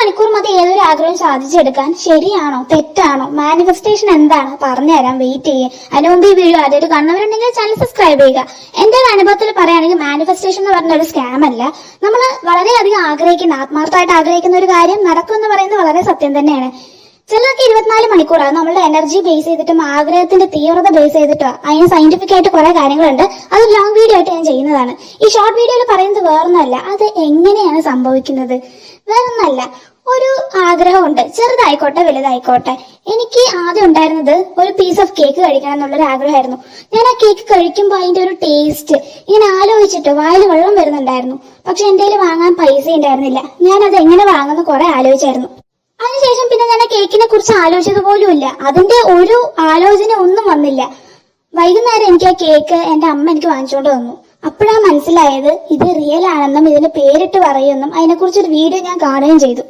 മണിക്കൂർ മതി ഏതൊരു ആഗ്രഹം സാധിച്ചെടുക്കാൻ. ശരിയാണോ? തെറ്റാണോ? മാനിഫെസ്റ്റേഷൻ എന്താണ്? പറഞ്ഞു തരാം. വെയിറ്റ് ചെയ്യേ. അതിന് ഈ വീഡിയോ ആദ്യമായിട്ട് കാണുന്നവരുണ്ടെങ്കിൽ ചാനൽ സബ്സ്ക്രൈബ് ചെയ്യുക. എന്റെ അനുഭവത്തിൽ പറയുകയാണെങ്കിൽ മാനിഫെസ്റ്റേഷൻ എന്ന് പറഞ്ഞ ഒരു സ്കാം അല്ല. നമ്മൾ വളരെയധികം ആഗ്രഹിക്കുന്ന ആത്മാർത്ഥമായിട്ട് ആഗ്രഹിക്കുന്ന ഒരു കാര്യം നടക്കും എന്ന് പറയുന്നത് വളരെ സത്യം തന്നെയാണ്. ചിലർക്ക് ഇരുപത്തിനാല് മണിക്കൂറാണ് നമ്മളുടെ എനർജി ബേസ് ചെയ്തിട്ടും ആഗ്രഹത്തിന്റെ തീവ്രത ബേസ് ചെയ്തിട്ടോ അതിന് സയന്റിഫിക് ആയിട്ട് കുറെ കാര്യങ്ങളുണ്ട്. അത് ലോങ് വീഡിയോ ആയിട്ട് ഞാൻ ചെയ്യുന്നതാണ്. ഈ ഷോർട്ട് വീഡിയോയിൽ പറയുന്നത് വേറൊന്നുമല്ല. അത് എങ്ങനെയാണ് സംഭവിക്കുന്നത്? വേറൊന്നല്ല ഒരു ആഗ്രഹമുണ്ട്. ചെറുതായിക്കോട്ടെ വലുതായിക്കോട്ടെ. എനിക്ക് ആദ്യം ഉണ്ടായിരുന്നത് ഒരു പീസ് ഓഫ് കേക്ക് കഴിക്കണം എന്നുള്ളൊരു ആഗ്രഹമായിരുന്നു. ഞാൻ ആ കേക്ക് കഴിക്കുമ്പോൾ അതിന്റെ ഒരു ടേസ്റ്റ് ഇങ്ങനെ ആലോചിച്ചിട്ട് വായിൽ വെള്ളം വരുന്നുണ്ടായിരുന്നു. പക്ഷെ കയ്യിൽ വാങ്ങാൻ പൈസ ഉണ്ടായിരുന്നില്ല. ഞാൻ അത് എങ്ങനെ വാങ്ങുന്ന കുറെ ആലോചിച്ചായിരുന്നു. അതിനുശേഷം പിന്നെ ഞാൻ ആ കേക്കിനെ കുറിച്ച് ആലോചിച്ചത് പോലുമില്ല അതിന്റെ ഒരു ആലോചന ഒന്നും വന്നില്ല. വൈകുന്നേരം എനിക്ക് ആ കേക്ക് എന്റെ അമ്മ എനിക്ക് വാങ്ങിച്ചുകൊണ്ട് വന്നു അപ്പോഴാണ് മനസ്സിലായത് ഇത് റിയൽ ആണെന്നും ഇതിന് പേരിട്ട് പറയുമെന്നും അതിനെക്കുറിച്ച് ഒരു വീഡിയോ ഞാൻ കാണുകയും ചെയ്തു.